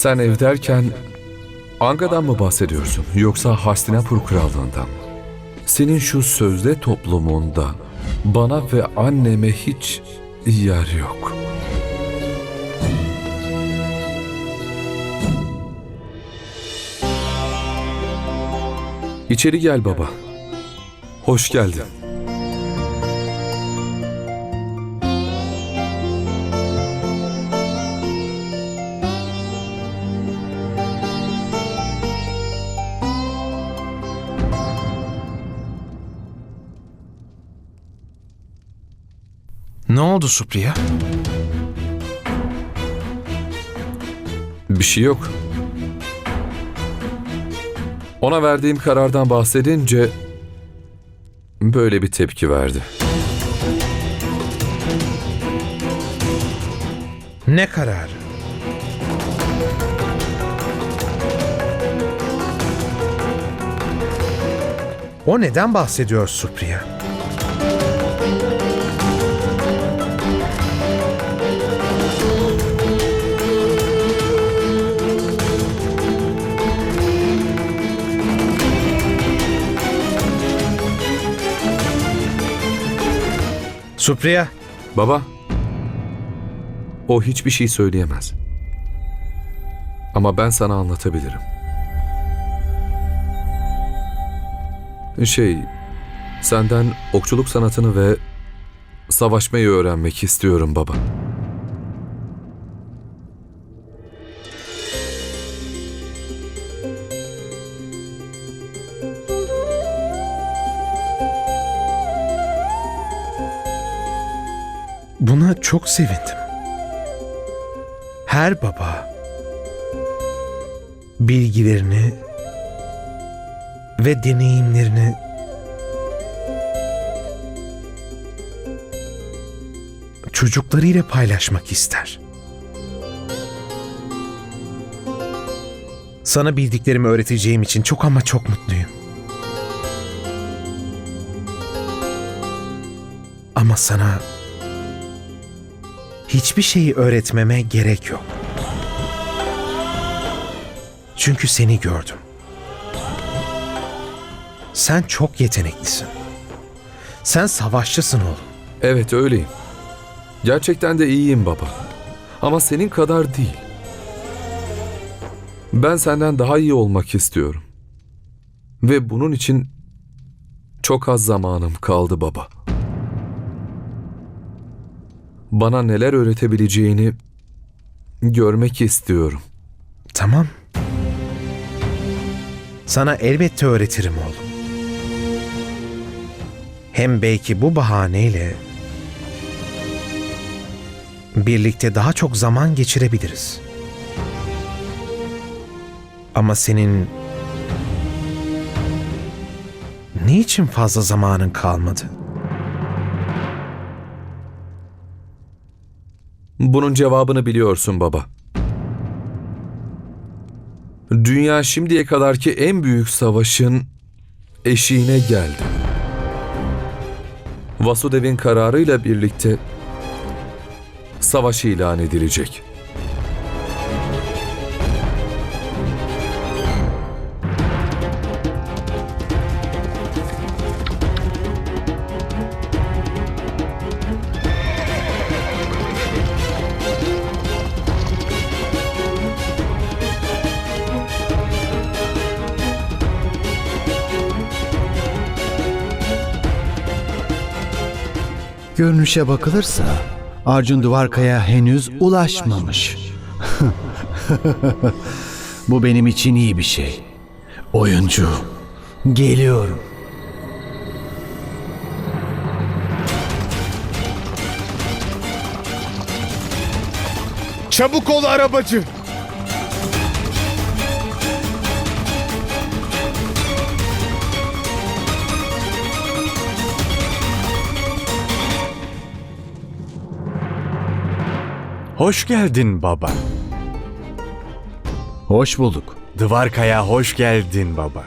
Sen ev derken Anga'dan mı bahsediyorsun yoksa Hastinapur krallığından mı? Senin şu sözde toplumunda bana ve anneme hiç yer yok. İçeri gel baba. Hoş geldin. Ne oldu Supriya? Bir şey yok. Ona verdiğim karardan bahsedince böyle bir tepki verdi. Ne kararı? O neden bahsediyor Supriya? Supriya, Baba, o hiçbir şey söyleyemez. Ama ben sana anlatabilirim. Şey, senden okçuluk sanatını ve savaşmayı öğrenmek istiyorum baba. Buna çok sevindim. Her baba bilgilerini ve deneyimlerini çocuklarıyla paylaşmak ister. Sana bildiklerimi öğreteceğim için çok ama çok mutluyum. Ama sana hiçbir şeyi öğretmeme gerek yok. Çünkü seni gördüm. Sen çok yeteneklisin. Sen savaşçısın oğlum. Evet öyleyim. Gerçekten de iyiyim baba. Ama senin kadar değil. Ben senden daha iyi olmak istiyorum. Ve bunun için çok az zamanım kaldı baba. Bana neler öğretebileceğini görmek istiyorum. Tamam. Sana elbette öğretirim oğlum. Hem belki bu bahaneyle birlikte daha çok zaman geçirebiliriz. Ama senin niçin fazla zamanın kalmadı? Bunun cevabını biliyorsun baba. Dünya şimdiye kadarki en büyük savaşın eşiğine geldi. Vasudev'in kararıyla birlikte savaş ilan edilecek. Görünüşe bakılırsa Arjun Duvarka'ya henüz ulaşmamış. Bu benim için iyi bir şey. Oyuncu, geliyorum. Çabuk ol arabacı. Hoş geldin baba. Hoş bulduk. Dvarka'ya hoş geldin baba.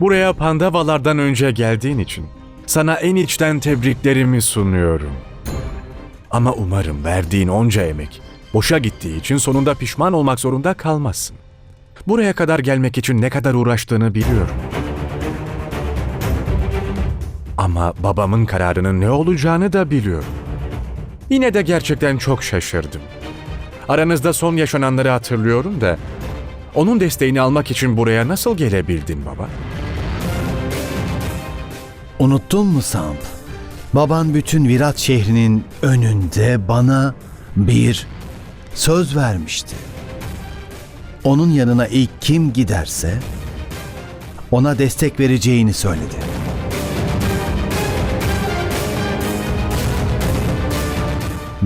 Buraya Pandavalardan önce geldiğin için sana en içten tebriklerimi sunuyorum. Ama umarım verdiğin onca emek boşa gittiği için sonunda pişman olmak zorunda kalmazsın. Buraya kadar gelmek için ne kadar uğraştığını biliyorum. Ama babamın kararının ne olacağını da biliyorum. Yine de gerçekten çok şaşırdım. Aranızda son yaşananları hatırlıyorum da onun desteğini almak için buraya nasıl gelebildin baba? Unuttun mu Samp? Baban bütün Virat şehrinin önünde bana bir söz vermişti. Onun yanına ilk kim giderse ona destek vereceğini söyledi.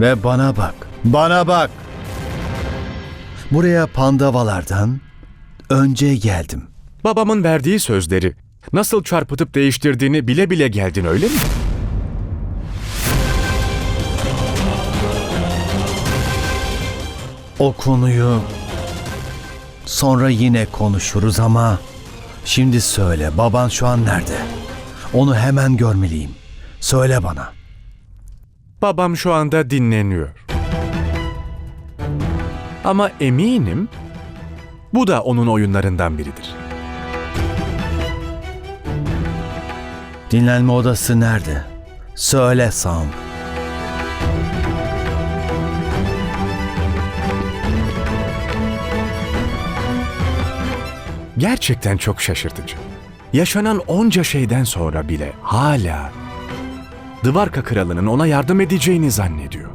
Ve bana bak, bana bak. Buraya pandavalardan önce geldim. Babamın verdiği sözleri nasıl çarpıtıp değiştirdiğini bile bile geldin öyle mi? O konuyu sonra yine konuşuruz ama şimdi söyle baban şu an nerede? Onu hemen görmeliyim. Söyle bana. Babam şu anda dinleniyor. Ama eminim bu da onun oyunlarından biridir. Dinlenme odası nerede? Söyle Sam. Gerçekten çok şaşırtıcı. Yaşanan onca şeyden sonra bile hala Dvarka kralının ona yardım edeceğini zannediyor.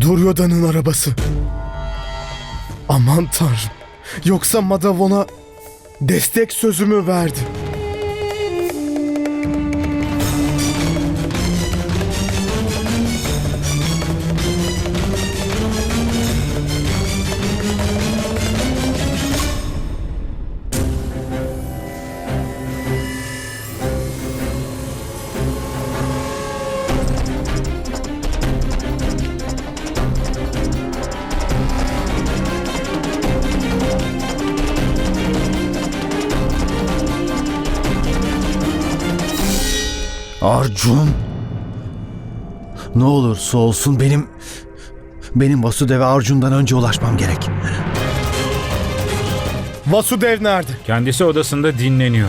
Duryodhan'ın arabası. Aman tanrım. Yoksa Madavon'a destek sözümü verdi. Arjun. Ne olursa olsun benim benim Vasudev'e Arjun'dan önce ulaşmam gerek. Vasudev nerede? Kendisi odasında dinleniyor.